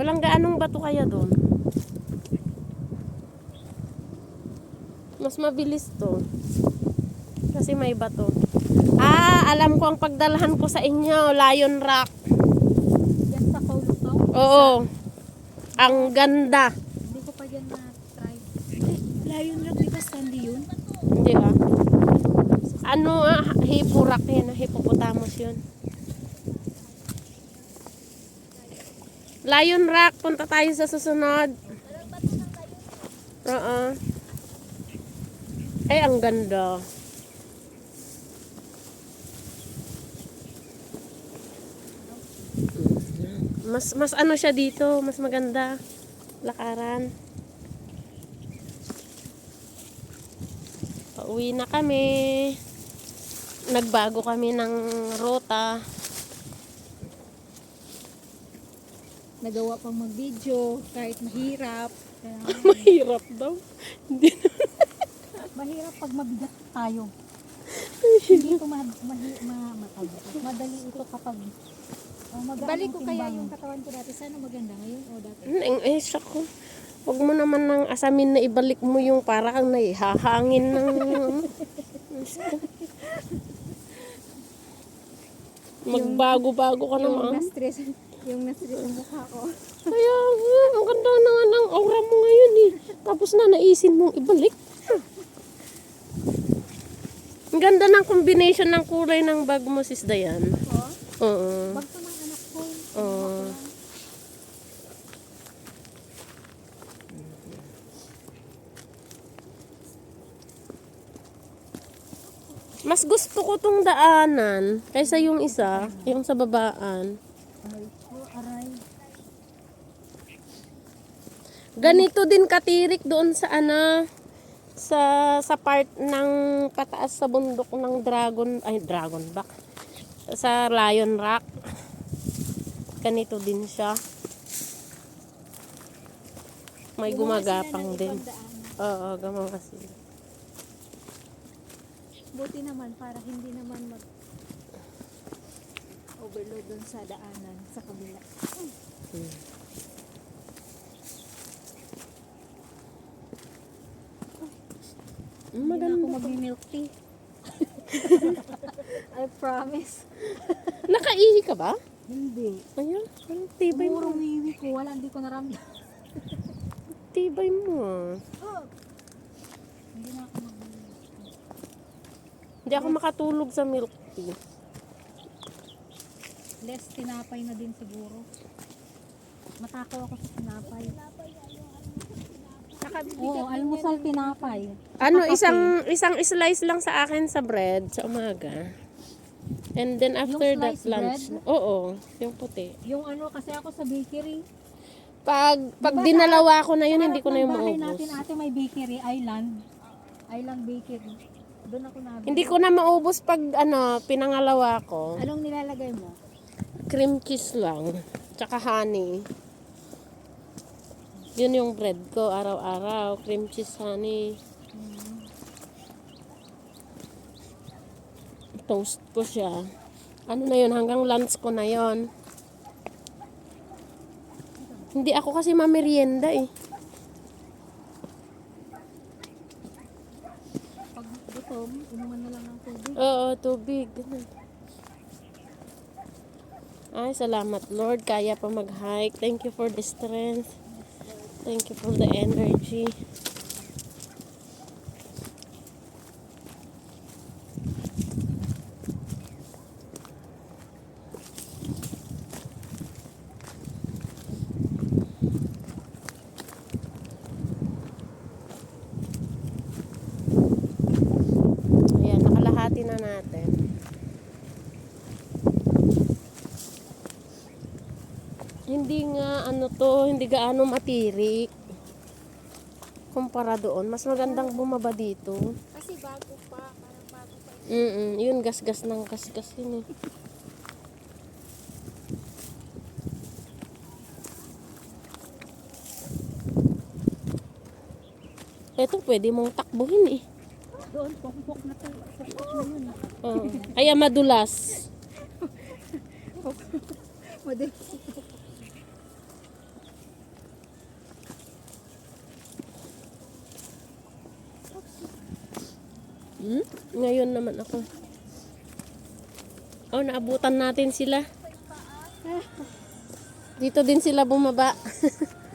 Walang gaanong bato kaya doon. Mas mabilis to. Kasi may bato. Ah, alam ko ang pagdalahan ko sa inyo, Lion Rock. Yan sa to. Oo. Ang ganda. Hindi ko pa dyan na-try. Lion Rock, di ba Sandy yun? Hindi ah. Ano ah, hipurak yan, hippopotamus yun. Lion Rock, punta tayo sa susunod. Oo. Ay, ang ganda. Mas mas ano siya dito, mas maganda. Lakaran. Pauwi na kami. Nagbago kami ng ruta. Nagawa pang mag-video kahit mahirap. Kaya, Mahirap daw. Hindi mahirap pag mabigat tayo. Hindi ito ma, ma, matag- Madali ito kapag oh, Balik ko kaya yung katawan ko dati. Sana maganda ngayon o dati. Ang eh, ko. Huwag mo naman nang asamin na ibalik mo yung para kang naihahangin ng... Magbago-bago ka Yung naman. na-stress, yung na-stress ang mukha ko. Kaya nga, ang ganda na nga ng aura mo ngayon eh. Tapos na naisin mong ibalik. Ang ganda ng combination ng kulay ng bag mo, sis Dayan. Oo. Oo. Bag to ng anak ko. Oo. Mas gusto ko tong daanan kaysa yung isa, yung sa babaan. Ganito din katirik doon sa ano sa sa part ng pataas sa bundok ng Dragon ay Dragon Back sa Lion Rock. Ganito din siya. May gumagapang din. Oo, gumawa sila. Buti naman para hindi naman mag overload dun sa daanan sa kabila. Mm, na ako Maganda. mag-milk tea. I promise. Nakaihi ka ba? Hindi. Ayun, ang tibay Siguro mo. wiwi ko, wala, hindi ko naramdaman. Tibay mo. ah. Hindi na ako mag Hindi ako makatulog sa milk tea. Less tinapay na din siguro. Matakaw ako sa tinapay. Oo, almusal tinapay. Ano, isang isang slice lang sa akin sa bread sa umaga. And then after that sliced lunch. Oo, yung puti. Yung ano, kasi ako sa bakery. Pag pag Diba, dinalawa ko na yun, hindi ko na ng yung bahay maubos. natin ate may bakery, Island. Island Bakery. Doon ako na. Hindi ko na maubos pag ano, pinangalawa ko. Anong nilalagay mo? Cream cheese lang. Tsaka honey. Yun yung bread ko araw-araw. Cream cheese, honey. Toast ko siya. Ano na yun, hanggang lunch ko na yon. Hindi ako kasi mamerienda eh. Pag gutom, inuman na lang ng tubig. Oo, tubig. Ganun. Ay, salamat Lord. Kaya pa mag-hike. Thank you for the strength. Thank you for the energy. Ayan, nakalahati na natin. Hindi nga ano to, hindi gaano matirik. Kumpara doon, mas magandang bumaba dito. Kasi bago pa. Parang bago pa. Mm yun gasgas ng gasgas yun eh. Ito pwede mong takbuhin eh. Doon, pokpok na to. Pokpok na yun. Oo. Kaya madulas. Model. Hmm? Ngayon naman ako. Oh, naabutan natin sila. Dito din sila bumaba.